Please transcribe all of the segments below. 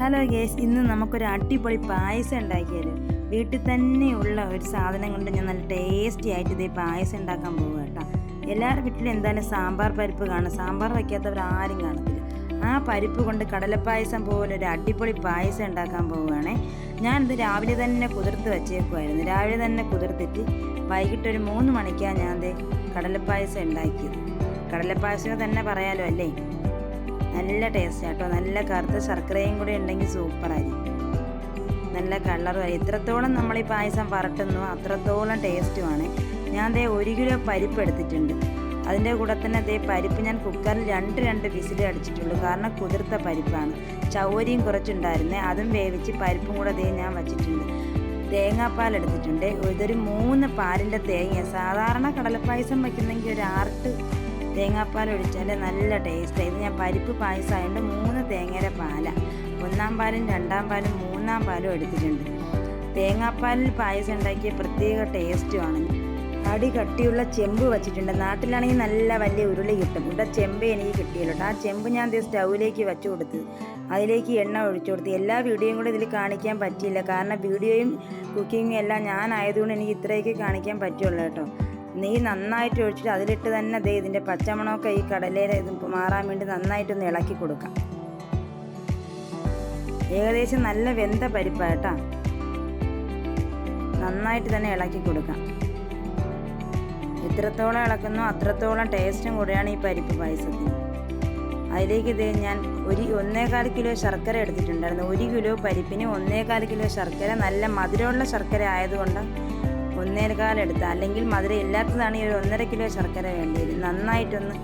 Hello guys ഇന്ന് നമുക്കൊരു അടിപൊളി പായസം ഉണ്ടാക്കിയാലോ? വീട്ടിൽ തന്നെയുള്ള ഒരു സാധനം കൊണ്ട് ഞാൻ നല്ല ടേസ്റ്റി ആയിട്ട് ഇതേ പായസം ഉണ്ടാക്കാൻ പോകുക കേട്ടോ. എല്ലാവരുടെ വീട്ടിലും എന്തായാലും സാമ്പാർ പരിപ്പ് കാണും. സാമ്പാർ വയ്ക്കാത്തവർ ആരും കാണത്തില്ല. ആ പരിപ്പ് കൊണ്ട് കടലപ്പായസം പോലെ ഒരു അടിപൊളി പായസം ഉണ്ടാക്കാൻ പോവുകയാണേ. ഞാനിത് രാവിലെ തന്നെ കുതിർത്ത് വെച്ചേക്കുമായിരുന്നു രാവിലെ തന്നെ കുതിർത്തിട്ട് വൈകിട്ട് ഒരു മൂന്ന് മണിക്കാണ് ഞാൻ കടലപ്പായസം ഉണ്ടാക്കിയത്. കടലപ്പായസം തന്നെ പറയാലോ അല്ലേ? നല്ല ടേസ്റ്റ് കേട്ടോ നല്ല കറുത്ത ശർക്കരയും കൂടി ഉണ്ടെങ്കിൽ സൂപ്പറായിരിക്കും നല്ല കളറും എത്രത്തോളം നമ്മൾ ഈ പായസം വരട്ടുന്നു അത്രത്തോളം ടേസ്റ്റുമാണ് ഞാൻ ദേ ഒരു കിലോ പരിപ്പ് എടുത്തിട്ടുണ്ട്. അതിന്റെ കൂടെ തന്നെ ദേ പരിപ്പ് ഞാൻ കുക്കറിൽ രണ്ട് രണ്ട് വിസിൽ അടിച്ചിട്ടുള്ളൂ. കാരണം കുതിർത്ത പരിപ്പാണ്. ചൗരിയും കുറച്ചുണ്ടായിരുന്നേ. അതും വേവിച്ച് പരിപ്പും കൂടെ ദേ ഞാൻ വച്ചിട്ടുണ്ട്. തേങ്ങാപ്പാൽ എടുത്തിട്ടുണ്ട്. ഇതൊരു മൂന്ന് പാലിന്റെ തേങ്ങ സാധാരണ കടലപ്പായസം വയ്ക്കുന്നെങ്കിൽ ഒരു ആർട്ട് തേങ്ങാപ്പാൽ ഒഴിച്ചാൽ നല്ല ടേസ്റ്റ് ഇത് ഞാൻ പരിപ്പ് പായസം ആയതുകൊണ്ട് മൂന്ന് തേങ്ങയുടെ പാല. ഒന്നാം പാലും രണ്ടാം പാലും മൂന്നാം പാലും എടുത്തിട്ടുണ്ട്. തേങ്ങാപ്പാലിൽ പായസം ഉണ്ടാക്കിയ പ്രത്യേക ടേസ്റ്റുമാണ് അടി കട്ടിയുള്ള ചെമ്പ് വെച്ചിട്ടുണ്ട്. നാട്ടിലാണെങ്കിൽ നല്ല വലിയ ഉരുളി കിട്ടും. ഇവിടെ ചെമ്പ് എനിക്ക് കിട്ടിയല്ലോ ആ ചെമ്പ് ഞാൻ സ്റ്റൗവിലേക്ക് വെച്ചു കൊടുത്ത് അതിലേക്ക് എണ്ണ ഒഴിച്ചു കൊടുത്ത് എല്ലാ വീഡിയോയും കൂടെ ഇതിൽ കാണിക്കാൻ പറ്റിയില്ല. കാരണം വീഡിയോയും കുക്കിങ്ങും എല്ലാം ഞാനായതുകൊണ്ട് എനിക്ക് ഇത്രയൊക്കെ കാണിക്കാൻ പറ്റുള്ളൂ കേട്ടോ. നെയ്യ് നന്നായിട്ട് ഒഴിച്ചിട്ട് അതിലിട്ട് തന്നെ ദേ ഇതിന്റെ പച്ചമണമൊക്കെ ഈ കടലയിലെ ഇത് മാറാൻ വേണ്ടി നന്നായിട്ടൊന്ന് ഇളക്കി കൊടുക്കാം. ഏകദേശം നല്ല വെന്ത പരിപ്പായിട്ടാ നന്നായിട്ട് തന്നെ ഇളക്കി കൊടുക്കാം. എത്രത്തോളം ഇളക്കുന്നോ അത്രത്തോളം ടേസ്റ്റും കൂടെയാണ് ഈ പരിപ്പ് പായസത്തിന്. അതിലേക്ക് ഇത് ഞാൻ ഒരു ഒന്നേകാൽ കിലോ ശർക്കര എടുത്തിട്ടുണ്ടായിരുന്നു. ഒരു കിലോ പരിപ്പിന് ഒന്നേകാൽ കിലോ ശർക്കര നല്ല മധുരമുള്ള ശർക്കര ആയതുകൊണ്ട് ഒന്നേകാൽ എടുത്ത. അല്ലെങ്കിൽ മധുര ഇല്ലാത്തതാണ് ഈ ഒരു ഒന്നര കിലോ ശർക്കര വേണ്ടി വരും നന്നായിട്ടൊന്ന്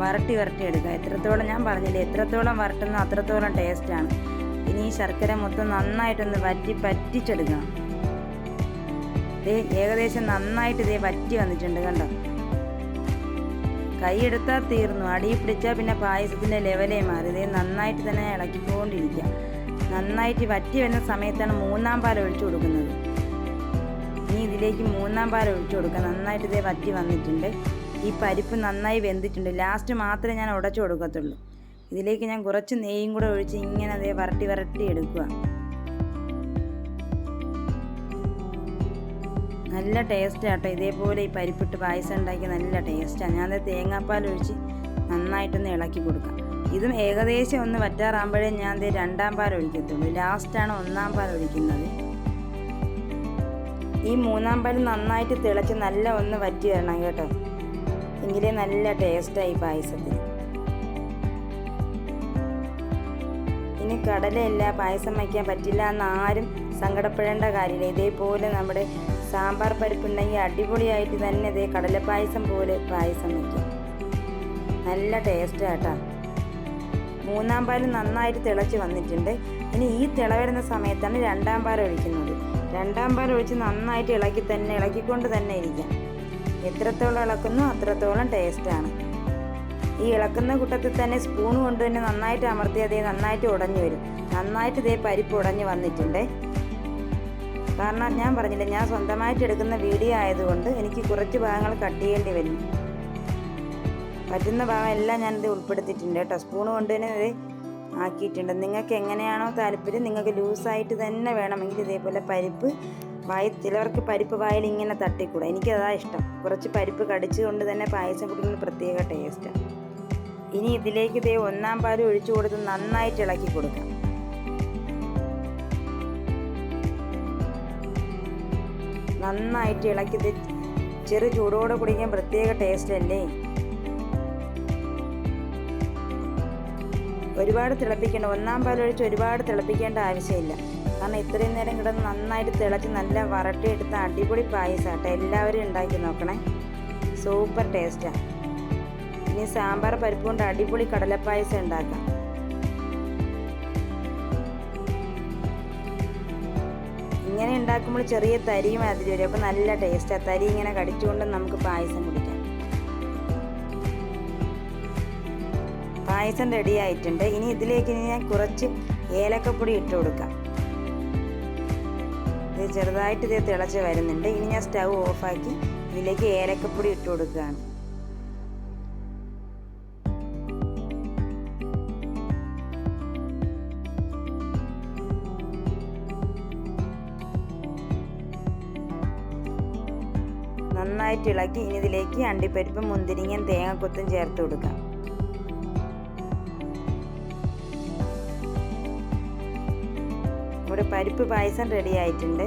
വരട്ടി വരട്ടി എടുക്കുക. എത്രത്തോളം ഞാൻ പറഞ്ഞില്ലേ? എത്രത്തോളം വരട്ടുന്നോ അത്രത്തോളം ടേസ്റ്റാണ് ഇനി ഈ ശർക്കര മൊത്തം നന്നായിട്ടൊന്ന് വറ്റി പറ്റിച്ചെടുക്കണം. ദേ ഏകദേശം നന്നായിട്ട് ഇതേ വറ്റി വന്നിട്ടുണ്ട് കണ്ടോ? കൈയെടുത്താൽ തീർന്നു. അടിയിൽ പിടിച്ചാൽ പിന്നെ പായസത്തിന്റെ ലെവലേ മാറി. ഇതേ നന്നായിട്ട് തന്നെ ഇളക്കിക്കൊണ്ടിരിക്കുക. നന്നായിട്ട് വറ്റി വരുന്ന സമയത്താണ് മൂന്നാം പാൽ ഒഴിച്ചു കൊടുക്കുന്നത്. ഇനി ഇതിലേക്ക് മൂന്നാം പാൽ ഒഴിച്ചു കൊടുക്കുക. നന്നായിട്ട് ഇതേ വറ്റി വന്നിട്ടുണ്ട്. ഈ പരിപ്പ് നന്നായി വെന്തിട്ടുണ്ട്. ലാസ്റ്റ് മാത്രമേ ഞാൻ ഉടച്ചു കൊടുക്കത്തുള്ളൂ. ഇതിലേക്ക് ഞാൻ കുറച്ച് നെയ്യും കൂടെ ഒഴിച്ച് ഇങ്ങനെ അതേ വരട്ടി വരട്ടി എടുക്കുക. നല്ല ടേസ്റ്റ് ആട്ടോ ഇതേപോലെ ഈ പരിപ്പിട്ട് പായസം ഉണ്ടാക്കി നല്ല ടേസ്റ്റാണ് ഞാൻ തേങ്ങാപ്പാൽ ഒഴിച്ച് നന്നായിട്ടൊന്ന് ഇളക്കി കൊടുക്കാം. ഇതും ഏകദേശം ഒന്ന് വറ്റാറാകുമ്പോഴേ ഞാൻ ദേ രണ്ടാം പാൽ ഒഴിക്കത്തുള്ളൂ. ലാസ്റ്റാണ് ഒന്നാം പാൽ ഒഴിക്കുന്നത്. ഈ മൂന്നാം പാൽ നന്നായിട്ട് തിളച്ച് നല്ല ഒന്ന് വറ്റി വരണം കേട്ടോ. എങ്കിലേ നല്ല ടേസ്റ്റായി പായസത്തിന്. ഇനി കടലയില്ല പായസം വയ്ക്കാൻ പറ്റില്ല എന്ന് ആരും സങ്കടപ്പെടേണ്ട കാര്യമില്ല. ഇതേപോലെ നമ്മുടെ സാമ്പാർ പരിപ്പുണ്ടെങ്കിൽ അടിപൊളിയായിട്ട് തന്നെ ഇതേ കടലപ്പായസം പോലെ പായസം വയ്ക്കും. നല്ല ടേസ്റ്റ് കേട്ടോ. മൂന്നാം പാൽ നന്നായിട്ട് തിളച്ച് വന്നിട്ടുണ്ട്. ഇനി ഈ തിള വരുന്ന സമയത്താണ് രണ്ടാം പാൽ ഒഴിക്കുന്നത്. രണ്ടാം പാൽ ഒഴിച്ച് നന്നായിട്ട് ഇളക്കി തന്നെ ഇളക്കിക്കൊണ്ട് തന്നെ ഇരിക്കാം. എത്രത്തോളം ഇളക്കുന്നു അത്രത്തോളം ടേസ്റ്റാണ്. ഈ ഇളക്കുന്ന കൂട്ടത്തിൽ തന്നെ സ്പൂൺ കൊണ്ട് തന്നെ നന്നായിട്ട് അമർത്തി അതേ നന്നായിട്ട് ഉടഞ്ഞു വരും. നന്നായിട്ട് ഇതേ പരിപ്പ് ഉടഞ്ഞു വന്നിട്ടുണ്ട്. കാരണം ഞാൻ പറഞ്ഞില്ല ഞാൻ സ്വന്തമായിട്ട് എടുക്കുന്ന വീഡിയോ ആയതുകൊണ്ട് എനിക്ക് കുറച്ച് ഭാഗങ്ങൾ കട്ട് ചെയ്യേണ്ടി വരും. പറ്റുന്ന ഭാഗം എല്ലാം ഞാനിത് ഉൾപ്പെടുത്തിയിട്ടുണ്ട് കേട്ടോ. സ്പൂൺ കൊണ്ട് തന്നെ ഇത് ആക്കിയിട്ടുണ്ട്. നിങ്ങൾക്ക് എങ്ങനെയാണോ താല്പര്യം നിങ്ങൾക്ക് ലൂസായിട്ട് തന്നെ വേണമെങ്കിൽ ഇതേപോലെ പരിപ്പ് വായ ചിലവർക്ക് പരിപ്പ് വായിൽ ഇങ്ങനെ തട്ടിക്കൂടാ. എനിക്കതാ ഇഷ്ടം. കുറച്ച് പരിപ്പ് കടിച്ചുകൊണ്ട് തന്നെ പായസം കുടിക്കുന്ന പ്രത്യേക ടേസ്റ്റാണ് ഇനി ഇതിലേക്ക് ഇതേ ഒന്നാം പാൽ ഒഴിച്ചു കൊടുത്ത് നന്നായിട്ട് ഇളക്കി കൊടുക്കാം. നന്നായിട്ട് ഇളക്കി ചെറു ചൂടോടെ കുടിക്കാൻ പ്രത്യേക ടേസ്റ്റ് അല്ലേ? ഒരുപാട് തിളപ്പിക്കേണ്ട ഒന്നാം പാൽ ഒഴിച്ച് ഒരുപാട് തിളപ്പിക്കേണ്ട ആവശ്യമില്ല. കാരണം ഇത്രയും നേരം കിടന്ന് നന്നായിട്ട് തിളച്ച് നല്ല വരട്ടിയെടുത്ത അടിപൊളി പായസമാട്ടോ. എല്ലാവരും ഉണ്ടാക്കി നോക്കണേ. സൂപ്പർ ടേസ്റ്റാണ് ഇനി സാമ്പാർ പരിപ്പ് കൊണ്ട് അടിപൊളി കടലപ്പായസം ഉണ്ടാക്കാം. ഇങ്ങനെ ഉണ്ടാക്കുമ്പോൾ ചെറിയ തരിയും അതിൽ വരും. അപ്പോൾ നല്ല ടേസ്റ്റാണ് തരി ഇങ്ങനെ കടിച്ചുകൊണ്ട് നമുക്ക് പായസം കുടിക്കാം. പായസം റെഡി ആയിട്ടുണ്ട്. ഇനി ഇതിലേക്ക് ഇനി ഞാൻ കുറച്ച് ഏലക്കപ്പൊടി ഇട്ട് കൊടുക്കാം. ഇത് ചെറുതായിട്ട് ഇത് തിളച്ച് വരുന്നുണ്ട്. ഇനി ഞാൻ സ്റ്റൗ ഓഫാക്കി ഇതിലേക്ക് ഏലക്കപ്പൊടി ഇട്ട് കൊടുക്കുകയാണ്. നന്നായിട്ട് ഇളക്കി ഇനി ഇതിലേക്ക് അണ്ടിപ്പരിപ്പും മുന്തിരിങ്ങയും തേങ്ങക്കൊത്തും ചേർത്ത് കൊടുക്കാം. പരിപ്പ് പായസം റെഡി ആയിട്ടുണ്ട്.